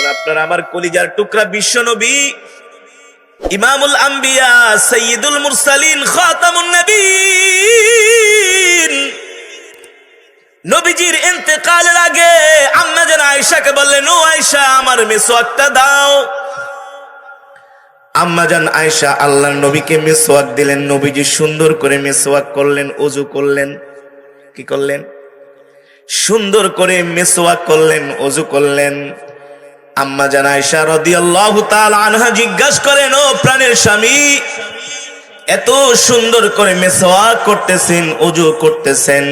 এখন আপনার আমার কলিজার টুকরা বিশ্ব নবী, ইমামুল আম্বিয়া সৈয়দুল মুরসালিন, খাতামুন নবীন। নবীজির ইন্তেকালের আগে আম্মা যেন আয়েশাকে বললেন ও আয়েশা, আমার মেসোয়াকটা দাও। আম্মা জান আয়েশা আল্লাহর নবীকে মেসোয়াক দিলেন, নবীজি সুন্দর করে মেসোয়াক করলেন, অজু করলেন। কি করলেন? সুন্দর করে মেসোয়াক করলেন, অজু করলেন। আম্মা জান আয়েশা রাদিয়াল্লাহু তাআলা আনহা জিজ্ঞাসা করেন, ও প্রাণের স্বামী, এত সুন্দর করে মেসোয়াক করতেছেন অজু করতেছেন?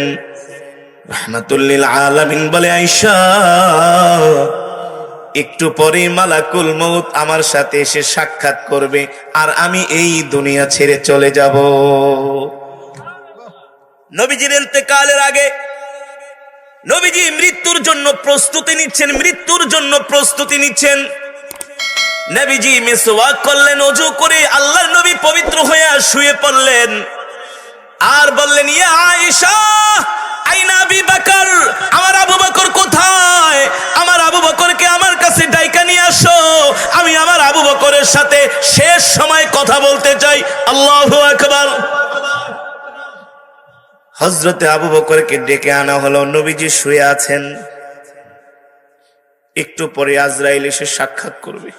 রহমাতুল্লিল আলামিন বলে, আয়েশা, একটু পরে মালাকুল মৌত আমার সাথে এসে সাক্ষাৎ করবে আর আমি এই দুনিয়া ছেড়ে চলে যাব। নবীজির ইন্তেকালের আগে নবীজি মৃত্যুর জন্য প্রস্তুতি নিচ্ছেন, মৃত্যুর জন্য প্রস্তুতি নিচ্ছেন। নবীজি মিসওয়াক করলেন, অজু করে আল্লাহর নবী পবিত্র হয়ে শুয়ে পড়লেন। আর বললেন, ইয়া আয়েশা, আইনা আবি বকর, আমার আবু বকর কোথায়? আমার আবু বকরকে আমার কাছে ডাইকা নিয়ে আসো। আমি আমার আবু বকরের সাথে শেষ সময় কথা বলতে চাই। আল্লাহু আকবার। হজরতে আবু বকরকে ডেকে আনা হলো। নবীজি শুয়ে আছেন। একটু পরে আজরাইল এসে সাক্ষাৎ করবে।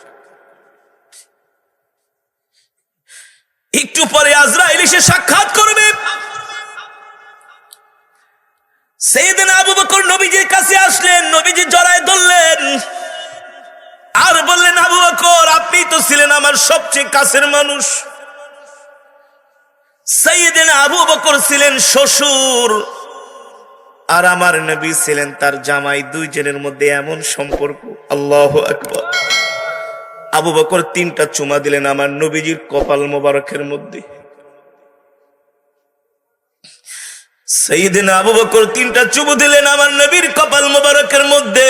একটু পরে আজরাইল এসে সাক্ষাৎ করবে। সেইদিন আবু বকর নবীজির কাছে আসলেন। নবীজি জড়ায় ধরলেন। আর বললেন, আবু বকর, আপনি তো ছিলেন আমার সবচেয়ে কাছের মানুষ। সাইয়েদিন আবু বকর ছিলেন শ্বশুর। আর আমার নবী ছিলেন তার জামাই, দুইজনের মধ্যে এমন সম্পর্ক। আল্লাহ আকবার। আবু বকর তিনটা চুমা দিলেন আমার নবীজির কপাল মোবারকের মধ্যে। সেইদিন আবু বকর তিনটা চুমু দিলেন আমার নবীর কপাল মোবারকের মধ্যে।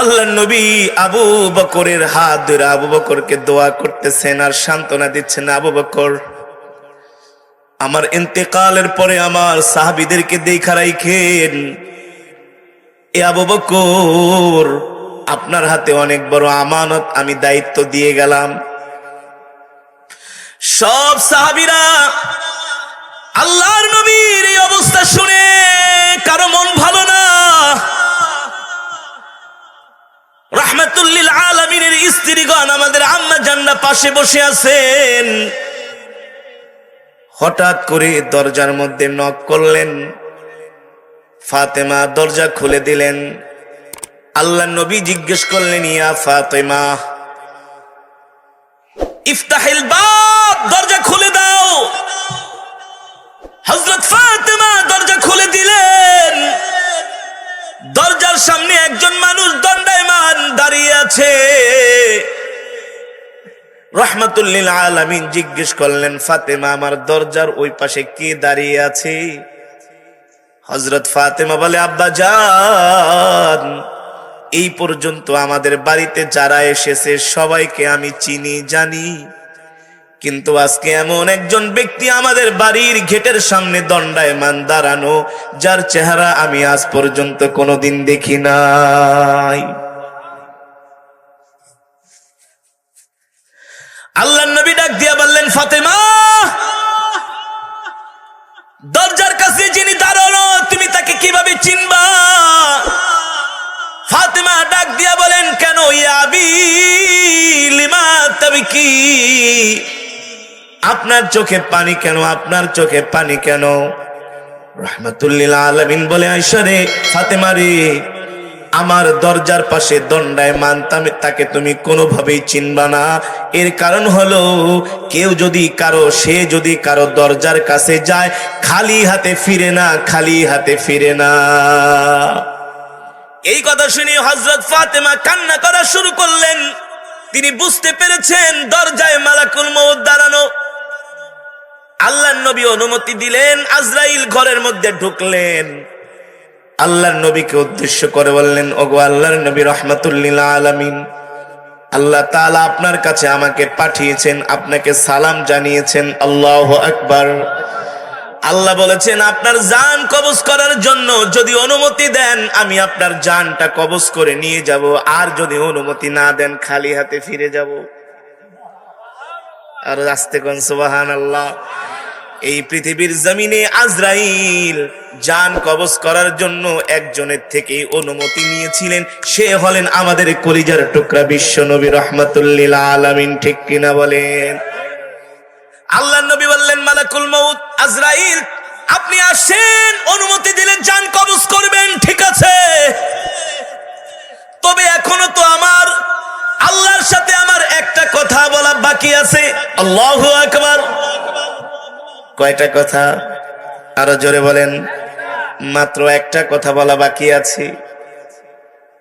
আল্লাহ নবী আবু বকরের হাত ধরে আবু বকরকে দোয়া করতেছেন আর সান্ত্বনা দিচ্ছেন, আবু বকর, আমার ইন্তেকালের পরে আমার সাহাবিদেরকে দেখা রাইখেন। এ আবু বকর, আপনার হাতে অনেক বড় আমানত আমি দায়িত্ব দিয়ে গেলাম। সব সাহাবিরা আল্লাহর নবীর এই অবস্থা শুনে কারও মন ভালো না। রাহমাতুল্লিল আলমিনের স্ত্রীগণ আমাদের আম্মা জান্না পাশে বসে আছেন। হঠাৎ করে দরজার মধ্যে নক করলেন। ফাতেমা দরজা খুলে দিলেন। আল্লাহ নবী জিজ্ঞেস করলেন, ইয়া ফাতেমা, ইফতাহিল বাব, দরজা খুলে দাও। হজরত ফাতেমা দরজা খুলে দিলেন। দরজার সামনে একজন মানুষ দণ্ডায়মান দাঁড়িয়ে আছে। রহমতুল্লিল আলামিন জিজ্ঞেস করলেন, ফাতেমা, আমার দরজার ওই পাশে কে দাঁড়িয়ে আছে? হজরত ফাতেমা বলে, আব্বা যান এই পর্যন্ত আমাদের বাড়িতে যারা এসেছে সবাইকে আমি চিনি, জানি। কিন্তু আজকে এমন একজন ব্যক্তি আমাদের বাড়ির গেটের সামনে দণ্ডায়মান দাঁড়ানো, যার চেহারা আমি আজ পর্যন্ত কোনোদিন দেখি নাই। আল্লাহ নবী ডাক দিয়া বললেন, ফাতেমা, দরজার কাছে যিনি দাঁড়ানো, তুমি তাকে কীভাবে চিনবা? ফাতেমা ডাক দিয়া বলেন, কেন ইয়াবি লিমা তবে কি? আপনার চোখে পানি কেন? আপনার চোখে পানি কেন? রহমতুল্লিল আলমিন বলে আইসরে ফাতেমা রে আমার দরজার পাশে দণ্ডায় মানতাম, তাকে তুমি কোনোভাবেই চিনবা না। এর কারণ হলো, কেউ যদি কারও, সে যদি কারও দরজার কাছে যায়, খালি হাতে ফিরে না, খালি হাতে ফিরে না। এই কথা শুনে হজরত ফাতেমা কান্না করা শুরু করলেন। তিনি বুঝতে পেরেছেন দরজায় মালাকুল মৌত দাঁড়ানো। আল্লাহ নবী অনুমতি দিলেন, আজরাইল ঘরের মধ্যে ঢুকলেন। আল্লাহর নবীকে উদ্দেশ্য করে বললেন, ওগো আল্লাহর নবী রহমতুল্লিল আলামিন, আল্লাহ তাআলা আপনার কাছে আমাকে পাঠিয়েছেন, আপনাকে সালাম জানিয়েছেন, আল্লাহ আকবার। আল্লাহ বলেছেন, আপনার জান কবজ করার জন্য যদি অনুমতি দেন, আমি আপনার জানটা কবজ করে নিয়ে যাব। আর যদি অনুমতি না দেন, খালি হাতে ফিরে যাব। আর আস্তে কোন আল্লাহ এই পৃথিবীর জমিনে আজরাইল জান কবজ করার জন্য একজনের থেকে অনুমতি নিয়েছিলেন। সে হলেন আমাদের কলিজার টুকরা বিশ্ব নবী রহমতুল্লিল আলমিন, ঠিক কিনা বলেন? আল্লাহ নবী বললেন, মালাকুল মউত, আজরাইল, আপনি আসেন, অনুমতি দিলেন জান কবজ করবেন, ঠিক আছে। তবে এখনও তো আমার আল্লাহর সাথে আমার একটা কথা বলা বাকি আছে। আল্লাহ কয়টা কথা? আরও জোরে বলেন। মাত্র একটা কথা বলা বাকি আছে।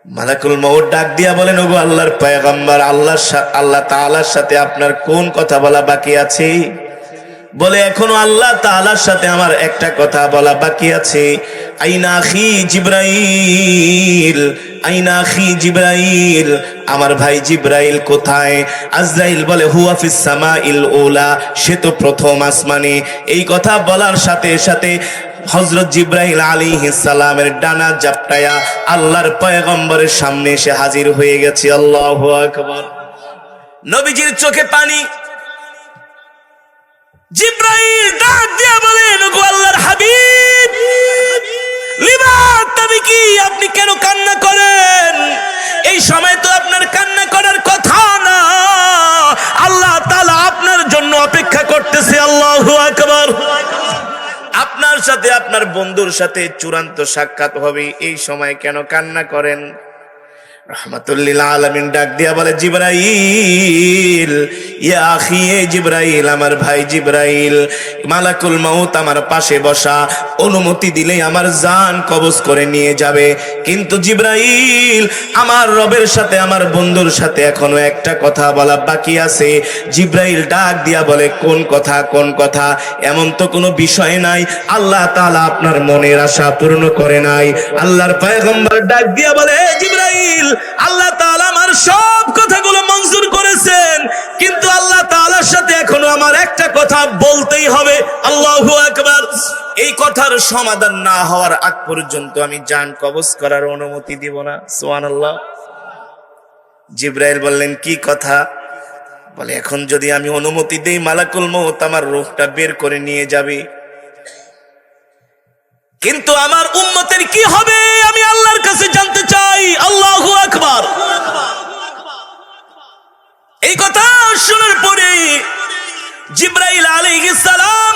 মালাকুল মৌর ডাক দিয়া বলেন, ওগো আল্লাহর পায়গাম্বার আল্লাহ আল্লাহ তালার সাথে আপনার কোন কথা বলা বাকি আছে? বলে, এখনও আল্লাহ তাআলার সাথে আমার একটা কথা বলা বাকি আছে। আইনা আখি জিব্রাইল, আইনা আখি জিব্রাইল, আমার ভাই জিব্রাইল কোথায়? আজরাইল বলে, হুয়া ফিস সামাইল ওলা সে তো প্রথম আসমানে। এই কথা বলার সাথে সাথে হজরত জিব্রাহিল আলী সালামের ডানা জাপটায়া আল্লাহর পয়গম্বরের সামনে এসে হাজির হয়ে গেছে। আল্লাহ আকবর। নবীজির চোখে পানি জিব্রাহিল ডাক দিয়া বলেন, ওগো আল্লাহর হাবিব, লিমা, তবে কি আপনি কেন কান্না করেন? এই সময় তো আপনার কান্না করার কথা না। আল্লাহ তাআলা আপনার জন্য অপেক্ষা করতেছে, আল্লাহু আকবার। আপনার সাথে আপনার বন্ধুর সাথে চূড়ান্ত সাক্ষাৎ হবে, এই সময় কেন কান্না করেন? রহমতুল্লিল আলমিন ডাক দিয়া বলে, জিব্রাইল, ইয়া আখি, এ জিব্রাইল, আমার ভাই জিব্রাইল, মালাকুল মাউত আমার পাশে বসা, অনুমতি আমার জান কবজ করে নিয়ে যাবে। কিন্তু জিব্রাইল, আমার রবের সাথে, আমার বন্ধুর সাথে এখনও একটা কথা বলা বাকি আছে। জিব্রাইল ডাক দিয়া বলে, কোন কথা কোন কথা? এমন তো কোনো বিষয় নাই। আল্লাহ তাআলা আপনার মনের আশা পূর্ণ করে নাই। আল্লাহর পয়গম্বর ডাক দিয়া বলে, "এ জিব্রাইল আল্লাহ তাআলা আমার সব কথাগুলো মঞ্জুর করেছেন। কিন্তু আল্লাহ তাআলার সাথে এখনও আমার একটা কথা বলতেই হবে। আল্লাহু আকবার। এই কথার সমাধান না হওয়ার আগ পর্যন্ত আমি জান কবজ করার অনুমতি দিব না। সুবহানাল্লাহ। জিব্রাইল বললেন, কি কথা? বলে, এখন যদি আমি অনুমতি দেই, মালাকুল মৌত আমার রোগটা বের করে নিয়ে যাবে। কিন্তু আমার উম্মতের কি হবে? আল্লাহর কাছে জানতে চাই, আল্লাহু আকবার। এই কথা শোনার পরে জিব্রাইল আলাইহিস সালাম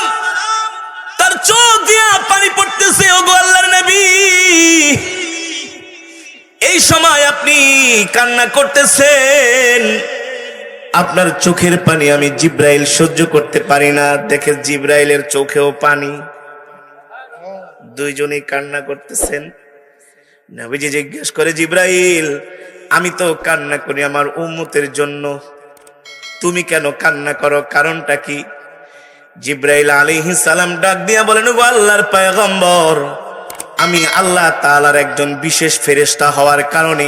তার চোখ দিয়ে পানি পড়তেছে, ওগো আল্লাহর নবী। এই সময় আপনি কান্না করতেছেন, আপনার চোখের পানি আমি জিব্রাইল সহ্য করতে পারি না। দেখে জিব্রাইলের চোখেও পানি। দুইজনেই কান্না করতেছেন। নবীজি জিজ্ঞেস করে, জিব্রাইল, আমি তো কান্না করি আমার উম্মতের জন্য। তুমি কেন কান্না করো? কারণটা কি? জিব্রাইল আলাইহিস সালাম ডাক দিয়া বলেন ও আল্লাহর পায়গম্বর, আমি আল্লাহ তাআলার একজন বিশেষ ফেরেস্তা হওয়ার কারণে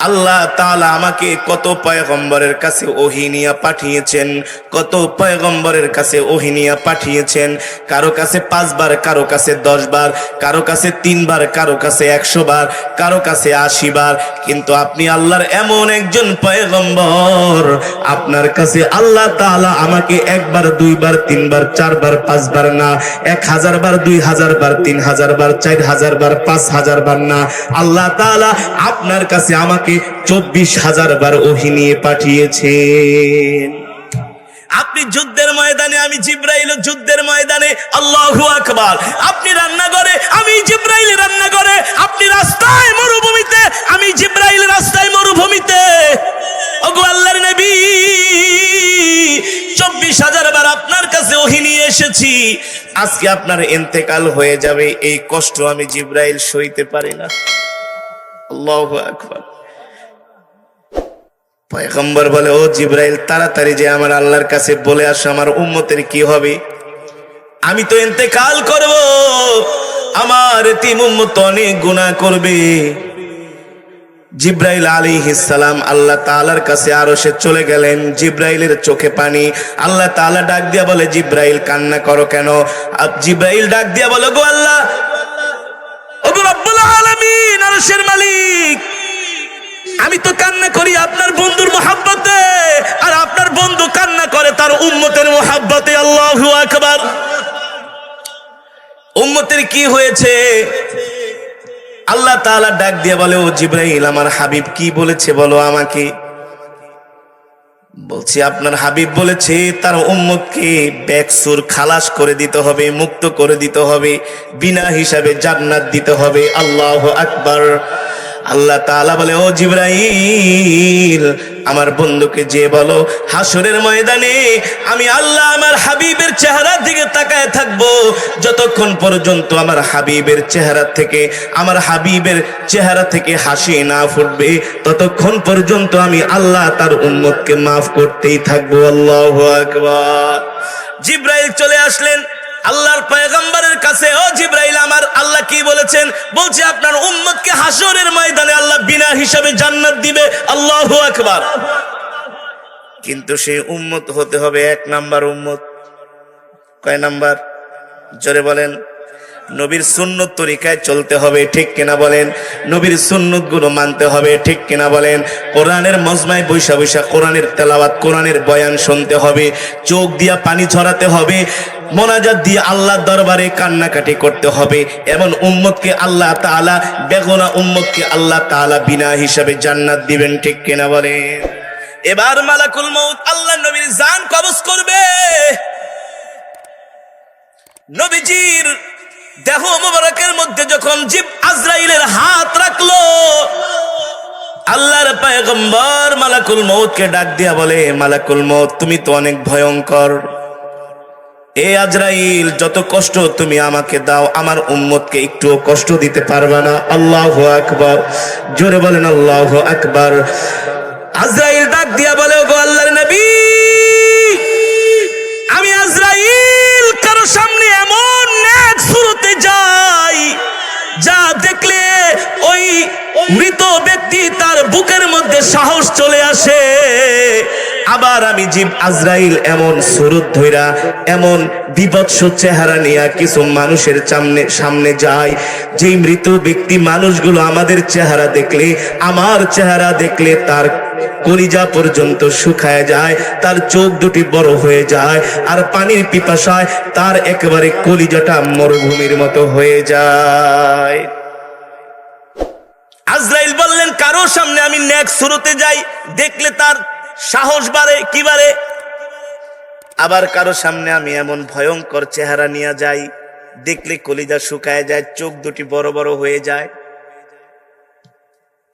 আল্লাহ তাআলা আমাকে কত পয়গম্বরের কাছে ওহিনিয়া পাঠিয়েছেন, কত পয়গম্বরের কাছে ওহিনিয়া পাঠিয়েছেন। কারও কাছে পাঁচবার, কারও কাছে দশ বার কারও কাছে তিনবার, কারও কাছে একশো বার কারও কাছে আশি বার কিন্তু আপনি আল্লাহর এমন একজন পয়গম্বর, আপনার কাছে আল্লাহ তাআলা আমাকে একবার, দুইবার, তিনবার, চারবার, পাঁচবার না, এক হাজার বার দুই হাজার বার তিন হাজার বার চার হাজার বার পাঁচ হাজার বার না। আল্লাহ তাআলা আপনার কাছে আমাকে চব্বিশ হাজার বার ওহি নিয়ে পাঠিয়েছেন। আপনি যুদ্ধের ময়দানে, আমি জিব্রাইল যুদ্ধের ময়দানে, আল্লাহু আকবার। আপনি রান্না করে আমি জিব্রাইল রান্না করে আপনি রাস্তায় মরুভূমিতে, আমি জিব্রাইল রাস্তায় মরুভূমিতে। ওগো আল্লাহর নবী, চব্বিশ হাজার বার আপনার কাছে ওহি নিয়ে এসেছি। আজকে আপনার এন্তেকাল হয়ে যাবে, এই কষ্ট আমি জিব্রাইল সইতে পারি না। আল্লাহু আকবার। পয়গম্বর বলে, ও জিব্রাইল, তাড়াতাড়ি যে আমার আল্লাহর কাছে বলে আসো, আমার উম্মতের কি হবে? আমি তো ইন্তেকাল করব। আমার তিম উম্মত অনেক গুনাহ করবে। জিব্রাইল আলী সালাম, আল্লাহ তালার কাছে আরও সে চলে গেলেন। জিব্রাইলের চোখে পানি। আল্লাহ তাআলা ডাক দিয়া বলে, জিব্রাইল, কান্না করো কেন? জিব্রাইল ডাক দিয়া বলে, গো আল্লাহ মালিক আমি তো কান্না করি আপনার বন্ধুর মোহাব্বতে, আর আপনার বন্ধু কান্না করে তার উম্মতের মোহাব্বতে, আল্লাহু আকবার। উম্মতের কি হয়েছে? আল্লাহ তাআলা ডাক দিয়ে বলে, ও জিব্রাইল, আমার হাবিব কি বলেছে বলো আমাকে? বলছি, আপনার হাবিব বলেছে, তার উম্মতকে ব্যাকসুর খালাস করে দিতে হবে, মুক্ত করে দিতে হবে, বিনা হিসাবে জান্নাত দিতে হবে। আল্লাহ আকবার। আল্লাহ তাআলা বলে, ও জিব্রাইল, আমার বন্ধুকে যে বলো হাসরের ময়দানে আমি আল্লাহ আমার হাবিবের চেহারার দিকে তাকায় থাকব। যতক্ষণ পর্যন্ত আমার হাবিবের চেহারা থেকে, আমার হাবিবের চেহারা থেকে হাসি না ফুটবে, ততক্ষণ পর্যন্ত আমি আল্লাহ তার উম্মতকে মাফ করতেই থাকব। আল্লাহ আকবার। জিব্রাইল চলে আসলেন। আল্লাহর পয়গম্বরের কাছে, ও জিব্রাইল, আমার আল্লাহ কি বলেছেন? বলছে, আপনার উম্মতকে হাসরের ময়দানে আল্লাহ বিনা হিসাবে জান্নাত দিবে। আল্লাহ আকবার। কিন্তু সেই উম্মত হতে হবে এক নাম্বার উম্মত। কয় নাম্বার? জোরে বলেন। নবীর সুন্নত তরিকায় চলতে হবে, ঠিক কিনা বলেন? নবীর সুন্নতগুলো মানতে হবে, ঠিক কিনা বলেন? কোরআনের মজমায় বৈশা বৈশা কোরআনের তেলাওয়াত, কোরআনের বয়ান শুনতে হবে, চোখ দিয়া পানি ছড়াতে হবে, মোনাজাত দিয়ে আল্লাহ দরবারে কান্নাকাটি করতে হবে। এমন উম্মতকে আল্লাহ তাআলা, বেগনা উম্মতকে আল্লাহ তাআলা বিনা হিসাবে জান্নাত দিবেন, ঠিক কিনা বলেন? এবার মালাকুল মউত আল্লাহ নবীর জান কবজ করবে। নবীজির দেহ মোবারকের মধ্যে যখন জিব আজরাইলের হাত রাখল, আল্লাহর পায়গম্বর মালাকুল মৌতকে ডাক দিয়া বলে, মালাকুল মৌত তুমি তো অনেক ভয়ঙ্কর। এ আজরাইল, যত কষ্ট তুমি আমাকে দাও, আমার উম্মতকে একটু কষ্ট দিতে পারবে না। আল্লাহ আকবার। জোরে বলেন, আল্লাহ আকবার। আজরাইল ডাক দিয়া বলে, ওগো আল্লাহর ন্যাক যাই, যা দেখলে ওই মৃত ব্যক্তি তার বুকের মধ্যে সাহস চলে আসে। আবার আমি জীব আজরাইল এমন সুরত ধইরা, এমন বিভৎস চেহারা নিয়ে কিছু মানুষের সামনে সামনে যায় যেই মৃত ব্যক্তি মানুষগুলো আমাদের চেহারা দেখলে, আমার চেহারা দেখলে তার কলিজা পর্যন্ত শুকায় যায়, তার চোখ দুটি বড় হয়ে যায়, আর পানির পিপাসায় তার একেবারে কলিজাটা মরুভূমির মতো হয়ে যায়। আজরাইল বললেন, কারও সামনে আমি নেক শুরুতে যাই, দেখলে তার সাহস বাড়ে, কি বাড়ে? আবার কারও সামনে আমি এমন ভয়ঙ্কর চেহারা নিয়ে যাই, দেখলে কলিজা শুকায় যায়, চোখ দুটি বড় বড় হয়ে যায়।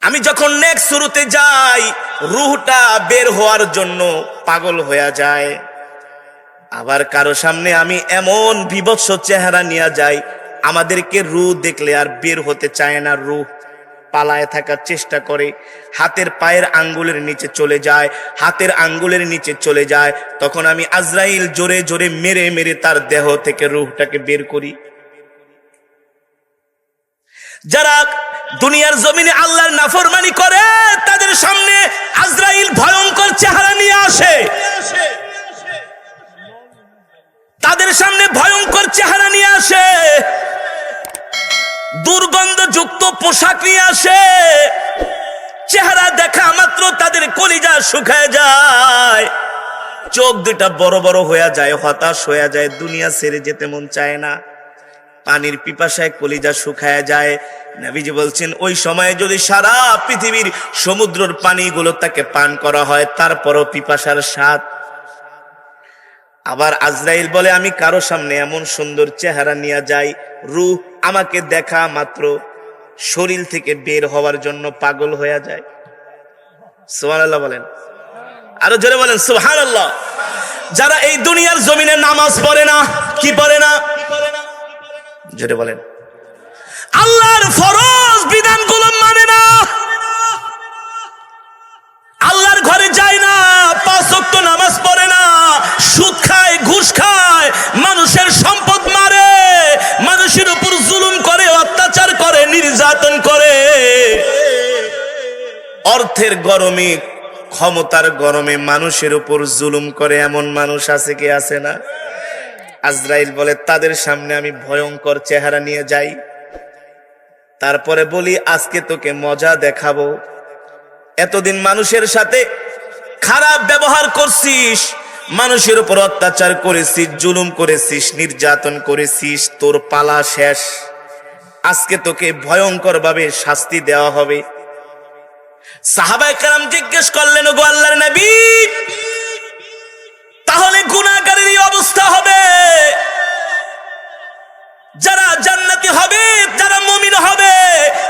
আমি যখন নেক্সট শুরুতে যাই, রুহটা বের হওয়ার জন্য পাগল হয়ে যায়। আবার কারও সামনে আমি এমন বিভৎস চেহারা নিয়ে যাই, আমাদেরকে রু দেখলে আর বের হতে চায় না রুহ। পালায় থাকার চেষ্টা করে, হাতের পায়ের আঙ্গুলের নিচে চলে যায়, হাতের আঙ্গুলের নিচে চলে যায়। তখন আমি আজরাইল জোরে জোরে মেরে মেরে তার দেহ থেকে রুহটাকে বের করি। যারা দুনিয়ার জমিনে আল্লাহর নাফরমানি করে, তাদের সামনে আজরাইল ভয়ঙ্কর চেহারা নিয়ে আসে। তাদের সামনে ভয়ঙ্কর চেহারা নিয়ে আসে। দুর্গন্ধযুক্ত পোশাক নিয়ে আসে। চেহারা দেখা মাত্র তাদের কলিজা শুকায় যায়। চোখ দুটা বড় বড় হয়ে যায়, হতাশ হয়ে যায়। দুনিয়া ছেড়ে যেতে মন চায় না। পানির পিপাসায় কলিজা শুকায় যায়। নবীজি বলছেন, ওই সময়ে যদি সারা পৃথিবীর সমুদ্রের পানিগুলো তাকে পান করা হয়, তারপরও পিপাসার স্বাদ। আবার আজরাইল বলে, আমি কারও সামনে এমন সুন্দর চেহারা নিয়ে যাই, রূহ আমাকে দেখা মাত্র শরীর থেকে বের হওয়ার জন্য পাগল হয়ে যায়। সুবহানাল্লাহ বলেন। আরও জোরে বলেন, সুবহানাল্লাহ। যারা এই দুনিয়ার জমিনে নামাজ পড়ে না, কি পড়ে না? জোরে বলেন। আল্লাহর ফরজ বিধানগুলো মানে না। আল্লাহর ঘরে যায় না, পাঁচ নামাজ পড়ে না, সুদ খায়, ঘুষ খায়, মানুষের সম্পদ মারে, মানুষের উপর জুলুম করে, অত্যাচার করে, নির্যাতন করে। অর্থের গরমে, ক্ষমতার গরমে মানুষের উপর জুলুম করে এমন মানুষ আছে কি আছে না? আজরাইল বলে, তাদের সামনে আমি ভয়ঙ্কর চেহারা নিয়ে যাই। তারপরে বলি, আজকে তোকে মজা দেখাবো। এতদিন মানুষের সাথে খারাপ ব্যবহার করছিস, মানুষের উপর অত্যাচার করেছিস, জুলুম করেছিস, নির্যাতন করেছিস, তোর পালা শেষ। আজকে তোকে ভয়ঙ্কর ভাবে শাস্তি দেওয়া হবে। সাহাবাই কালাম জিজ্ঞেস করলেন গো আল্লাহর নবী, তাহলে গুণাগারের অবস্থা হবে। যারা জান্নাতি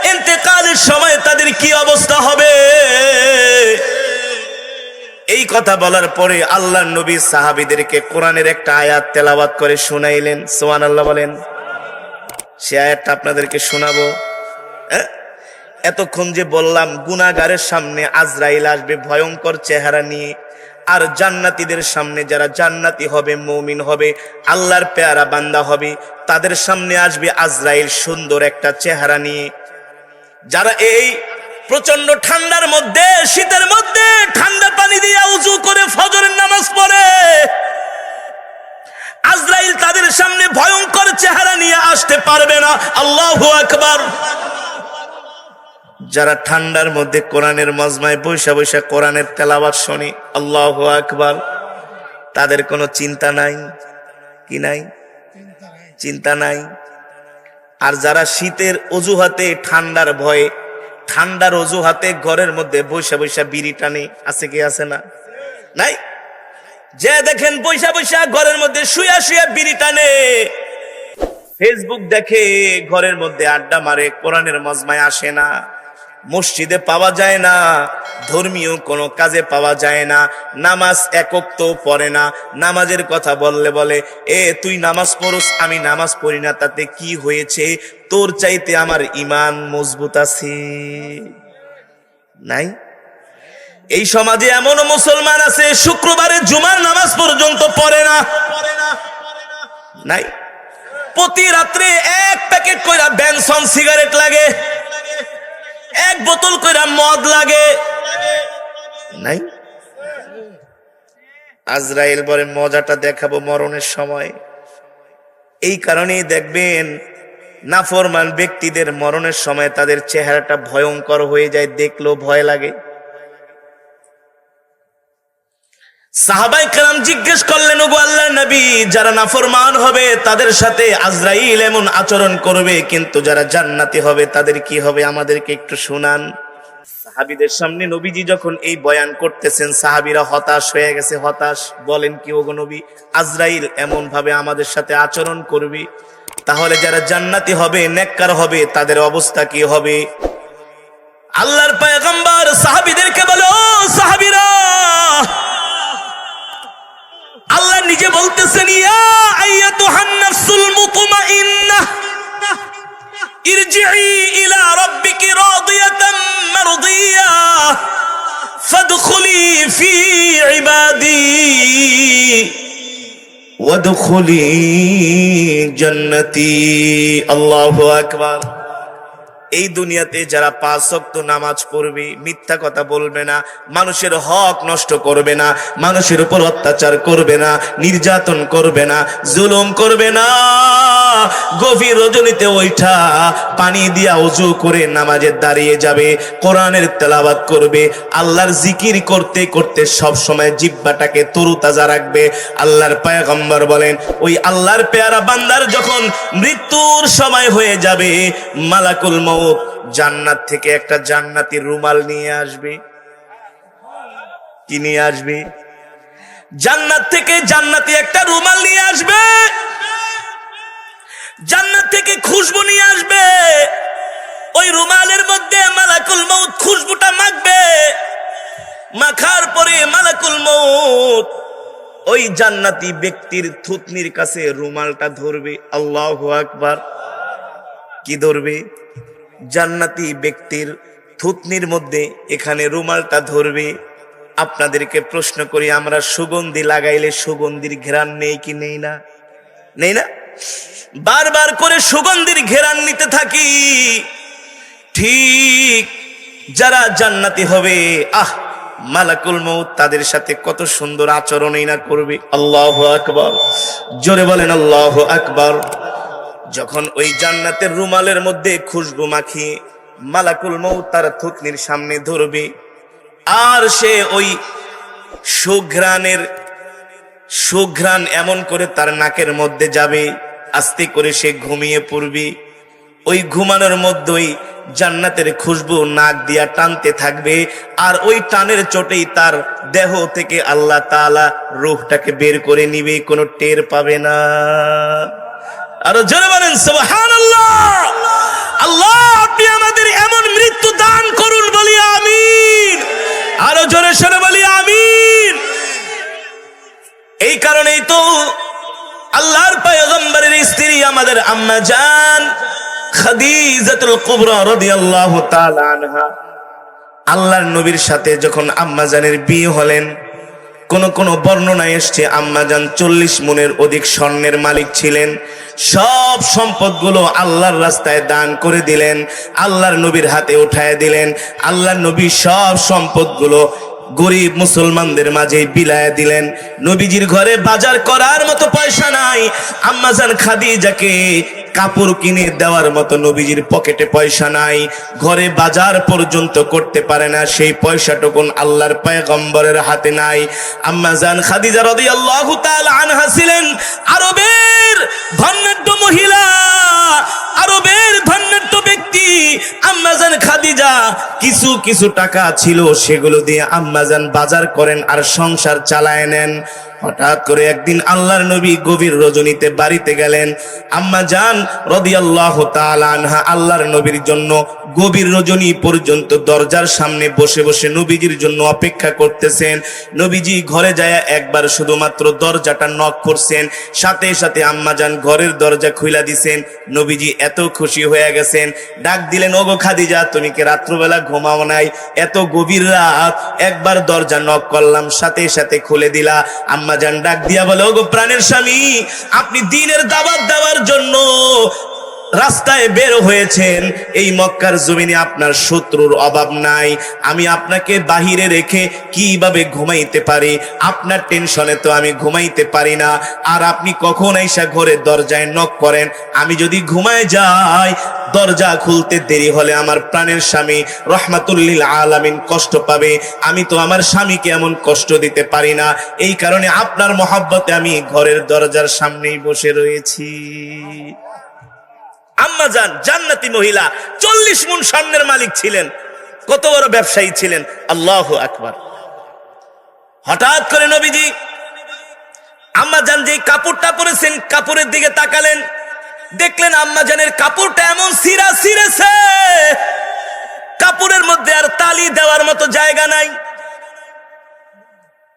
ইন্তেকালের সময় তাদের কি অবস্থা হবে? এই কথা বলার পরে আল্লাহ নবী সাহাবিদেরকে কোরআনের একটা আয়াত তেলাওয়াত করে শুনাইলেন। সোহান আল্লাহ বলেন। সে আয়াতটা আপনাদেরকে শোনাবো। হ্যাঁ? এতক্ষণ যে বললাম গুনাগারের সামনে আজরাইল আসবে, ভয়ঙ্কর চেহারা নিয়ে। আর জান্নাতীদের সামনে যারা জান্নাতি হবে, মৌমিন হবে, আল্লাহর পেয়ারা বান্দা হবে, তাদের সামনে আসবে আজরাইল সুন্দর একটা চেহারা নিয়ে। যারা এই প্রচণ্ড ঠান্ডার মধ্যে, শীতের মধ্যে ঠান্ডা পানি দিয়ে উজু করে ফজরের নামাজ পড়ে, আজরাইল তাদের সামনে ভয়ঙ্কর চেহারা নিয়ে আসতে পারবে না। আল্লাহ আকবার। যারা ঠান্ডার মধ্যে কোরআনের মজমায় বৈশা বৈশা কোরআনের তেলাওয়াত শোনে, আল্লাহ আকবার। তাদের কোনো চিন্তা নাই? কি নাই? চিন্তা নাই? আর যারা শীতের অজুহাতে, ঠান্ডার ভয়ে, ঠান্ডার অজুহাতে ঘরের মধ্যে বৈশা বৈশা বিড়ি টানে, আছে কি আছে না? নাই? যে দেখেন বৈশা বৈশা ঘরের মধ্যে শুয়া শুয়া বিড়ি টানে। ফেসবুক দেখে ঘরের মধ্যে আড্ডা মারে, কোরআনের মজমায় আসে না। মসজিদে পাওয়া যায় না, ধর্মীয় কোনো কাজে পাওয়া যায় না, নামাজ একক তো পড়ে না, নামাজের কথা বললে বলে, এ, তুই নামাজ পড়স, আমি নামাজ পড়ি না, তাতে কি হয়েছে? তোর চাইতে আমার ইমান মজবুত আছে। নাই? এই সমাজে এমনও মুসলমান আছে, শুক্রবারে জুমার নামাজ পর্যন্ত পড়ে না। নাই? প্রতি রাত্রে এক প্যাকেট কইরা ব্যানসন সিগারেট লাগে। এক বোতল কইরা মদ লাগে। নাই? আজরাইল বলে মজাটা দেখাবো মরণের সময়। এই কারণেই দেখবেন নাফরমান ব্যক্তিদের মরণের সময় তাদের চেহারাটা ভয়ঙ্কর হয়ে যায়, দেখলেও ভয় লাগে। সাহাবাই কালাম জিজ্ঞেস করলেন, ওগো আল্লাহ নবী, যারা নাফরমান হবে, তাদের সাথে আজরাইল এমন আচরণ করবে, কিন্তু যারা জান্নাতি হবে, তাদের কি হবে? আমাদেরকে একটু শুনান। সাহাবিদের সামনে নবীজি যখন এই বয়ান করতেছেন, সাহাবিরা হতাশ হয়ে গেছে। হতাশ, বলেন কি, ওগো নবী, আজরাইল এমন ভাবে আমাদের সাথে আচরণ করবে? তাহলে যারা জান্নাতি হবে, নেককার হবে, তাদের অবস্থা কি হবে? আল্লাহর পয়গম্বর সাহাবিদেরকে বলো সাহাবিরা আল্লাহ নিজে বলতেছেন, ইয়া আইয়াতুহান নাফসুল মুতমাইন্নাহ ইরজিই ইলা রাব্বিকি রাদিয়াতাম মারদিয়া, ফাদখুলি ফি ইবাদি, ওয়াদখুলি জান্নাতি। আল্লাহু আকবার। এই দুনিয়াতে যারা পাঁচ ওয়াক্ত নামাজ পড়বে, মিথ্যা কথা বলবে না, মানুষের হক নষ্ট করবে না, মানুষের উপর অত্যাচার করবে না, নির্যাতন করবে না, জুলুম করবে না। গভীর রজনীতে ওইটা পানি দিয়া উজু করে নামাজে দাঁড়িয়ে যাবে, কোরআনের তেলাবাদ করবে, আল্লাহর জিকির করতে করতে সব সময় জিব্বাটাকে তরুতাজা রাখবে। আল্লাহর পায়গম্বর বলেন, ওই আল্লাহর পেয়ারা বান্দার যখন মৃত্যুর সময় হয়ে যাবে, মালাকুল জান্নাত থেকে একটা জান্নাতির রুমাল নিয়ে আসবে। কি নিয়ে আসবে? জান্নাত থেকে জান্নাতি একটা রুমাল নিয়ে আসবে। জান্নাত থেকে খুশবু নিয়ে আসবে। ওই রুমালের মধ্যে মালাকুল মৌত খুশবুটা মাখবে। মাখার পরে মালাকুল মৌত ওই জান্নাতি ব্যক্তির থুতনির কাছে রুমালটা ধরবে। আল্লাহ আকবার। কি ধরবে? জান্নাতি ব্যক্তির থুতনির মধ্যে এখানে রুমালটা ধরবে। আপনাদেরকে প্রশ্ন করি, আমরা সুগন্ধি লাগাইলে সুগন্ধির ঘেরান নেই কি নেই না? নেই না? বারবার করে সুগন্ধির ঘেরান নিতে থাকি। ঠিক যারা জান্নাতি হবে, আহ, মালাকুল মৌত তাদের সাথে কত সুন্দর আচরণই না করবে। আল্লাহ আকবর। জোরে বলেন, আল্লাহ আকবর। যখন ওই জান্নাতের রুমালের মধ্যে খুশবু মাখিয়ে মালাকুল মৌ তার থুতনির সামনে ধরবে, আর সে ওই সুঘ্রাণের, সুঘ্রাণ এমন করে তার নাকের মধ্যে যাবে, আস্তে করে সে ঘুমিয়ে পড়বে। ওই ঘুমানোর মধ্যেই জান্নাতের খুশবু নাক দিয়া টানতে থাকবে, আর ওই টানের চোটেই তার দেহ থেকে আল্লাহ তাআলা রূহটাকে বের করে নিবে, কোনো টের পাবে না। আরও জোরে বলেন আল্লাহ, আপনি আমাদের এমন মৃত্যু দান করুন বলি আমিন। আরও জোরে সরে বলি আমিন। এই কারণেই তো আল্লাহর স্ত্রী আমাদের আম্মা জান খাদিজাতুল কুবরা রাদিয়াল্লাহু তাআলা আনহা আল্লাহর নবীর সাথে যখন আম্মা জানের বিয়ে হলেন কোন কোন বর্ণনায় এসছে, আম্মাজান চল্লিশ মনের অধিক স্বর্ণের মালিক ছিলেন। সব সম্পদগুলো আল্লাহর রাস্তায় দান করে দিলেন, আল্লাহর নবীর হাতে উঠায় দিলেন, আল্লাহর নবী সব সম্পদগুলো গরিব মুসলমানদের মাঝে বিলায় দিলেন। নবীজির ঘরে বাজার করার মতো পয়সা নাই। আম্মাজান খাদিজাকে কাপড় কিনে দেওয়ার মতো নবীজির পকেটে পয়সা নাই। ঘরে বাজার পর্যন্ত করতে পারে না, সেই পয়সাটুকুন আল্লাহর পয়গম্বরের হাতে নাই। আম্মাজান খাদিজা রাদিয়াল্লাহু তাআলা আনহা ছিলেন আরবের কিছু কিছু টাকা ছিল সেগুলো দিয়ে আম্মাজান বাজার করেন আর সংসার চালায় নেন। হঠাৎ করে একদিন আল্লাহর নবী গভীর রজনীতে বাড়িতে গেলেন। আম্মা জান রদিয়াল্লাহ আনহা আল্লাহর নবীর জন্য গভীর রজনী পর্যন্ত দরজার সামনে বসে বসে নবীজির জন্য অপেক্ষা করতেছেন। নবীজি ঘরে যায় একবার শুধুমাত্র দরজাটা নক করছেন। সাথে সাথে আম্মা জান ঘরের দরজা খুইলা দিছেন। নবীজি এত খুশি হয়ে গেছেন। ডাক দিলেন, ওগো খাদিজা, তুমি কি রাত্রবেলা ঘুমাও নাই? এত গভীর রাত। একবার দরজা নক করলাম, সাথে সাথে খুলে দিলা। আম্মা জান ডাক দিয়া বলে ওগো প্রাণের স্বামী আপনি দিনের দাবাত দেওয়ার জন্য রাস্তায় বের হয়েছেন, এই মক্কার জমিনে আপনার শত্রুর অভাব নাই। আমি আপনাকে বাহিরে রেখে কীভাবে ঘুমাইতে পারি? আপনার টেনশনে তো আমি ঘুমাইতে পারি না। আর আপনি কখন এসা ঘরে দরজায় নক করেন? আমি যদি ঘুমায় যাই, দরজা খুলতে দেরি হলে আমার প্রাণের স্বামী রহমাতুল্লিল আলামিন কষ্ট পাবে। আমি তো আমার স্বামীকে এমন কষ্ট দিতে পারি না। এই কারণে আপনার মহাব্বতে আমি ঘরের দরজার সামনেই বসে রয়েছি। আম্মা যান জান্নাতি মহিলা, চল্লিশ মুন স্বর্ণের মালিক ছিলেন। কত বড় ব্যবসায়ী ছিলেন। আল্লাহ আকবার। হঠাৎ করে নবীজি, আম্মা জান যে কাপড়টা পরেছেন, কাপড়ের দিকে তাকালেন, দেখলেন আম্মা জানের কাপড়টা এমন সিরা সিরেছে কাপড়ের মধ্যে আর তালি দেওয়ার মতো জায়গা নাই।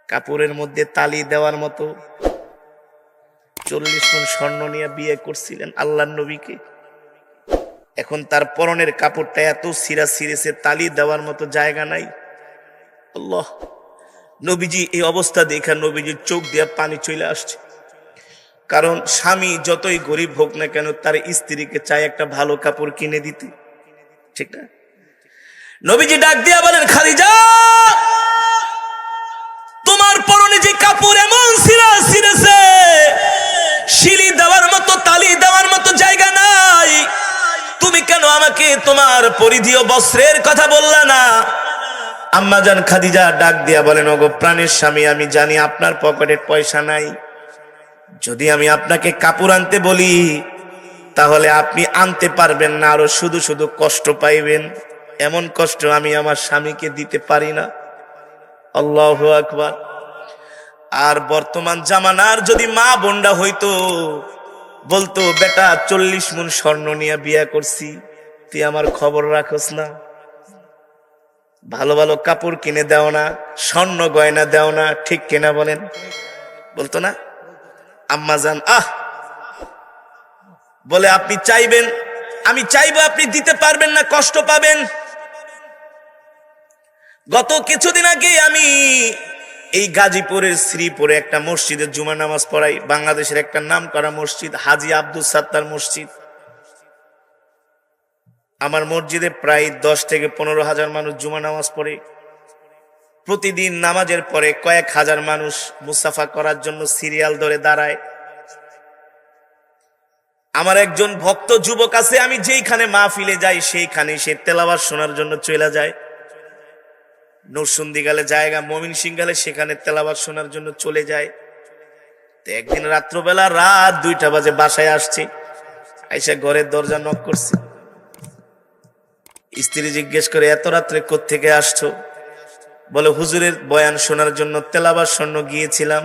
কাপড়ের মধ্যে তালি দেওয়ার মতো চল্লিশ মন স্বর্ণ নিয়ে বিয়ে করছিলেন আল্লাহ নবীকে। এখন তার পরনের কাপড়টা এত সিরা সিরেছে তালি দেওয়ার মতো জায়গা নাই। নবীজি এই অবস্থা দেখা নবীজির চোখ দিয়ে পানি চলে আসছে। কারণ স্বামী যতই গরিব হোক না কেন তার স্ত্রীকে চায় একটা ভালো কাপড় কিনে দিতে। ঠিক না? নবীজি ডাক দিয়া বলেন, খাদিজা, তোমার পরনে যে কাপড় এমন সিরা সিরেছে শিলি দেওয়ার মতো, তালি দেওয়ার মতো জায়গা নাই। তুমি কেন আমাকে তোমার পরিধীয় বস্ত্রের কথা বললা না? আম্মাজান খাদিজা ডাক দিয়া বলেন, ওগো প্রাণের স্বামী, আমি জানি আপনার পকেটে পয়সা নাই। যদি আমি আপনাকে কাপড় আনতে বলি, তাহলে আপনি আনতে পারবেন না, আরও শুধু শুধু কষ্ট পাইবেন। এমন কষ্ট আমি আমার স্বামীকে দিতে পারি না। আল্লাহ আকবার। আর বর্তমান জামানার যদি মা বোনরা হইতো বলতো, বেটা, চল্লিশ মন স্বর্ণ নিয়ে বিয়া করছি। তুই আমার খবর রাখস না। ভালো ভালো কাপড় কিনে দাও না, স্বর্ণ গয়না দাও না, ঠিক কিনা বলেন? বলতো না। আম্মা যান আহ! বলে, আপনি চাইবেন, আমি চাইব আপনি দিতে পারবেন না, কষ্ট পাবেন। গত কিছুদিন আগে আমি এই গাজীপুরের শ্রীপুরে একটা মসজিদের জুমা নামাজ পড়াই, বাংলাদেশের একটা নাম করা মসজিদ, হাজি আব্দুল সাত্তার মসজিদ। আমার মসজিদে প্রায় দশ থেকে পনেরো হাজার মানুষ জুমা নামাজ পড়ে। প্রতিদিন নামাজের পরে কয়েক হাজার মানুষ মুসাফা করার জন্য সিরিয়াল ধরে দাঁড়ায়। আমার একজন ভক্ত যুবক আছে, আমি যেইখানে মাহফিলে যাই, সেইখানে সে তেলাবাস শোনার জন্য চলে যায়। নরসুন্দি গেলে জায়গা মমিন সিং গেলে সেখানে তেলাবাদ শোনার জন্য চলে যায়। তো একদিন রাত্রবেলা রাত দুইটা বাজে বাসায় আসছি। আইসা ঘরের দরজা নক করছে। স্ত্রী জিজ্ঞেস করে, এত রাত্রে থেকে আসছো? বলে, হুজুরের বয়ান শোনার জন্য তেলাবার স্বর্ণ গিয়েছিলাম।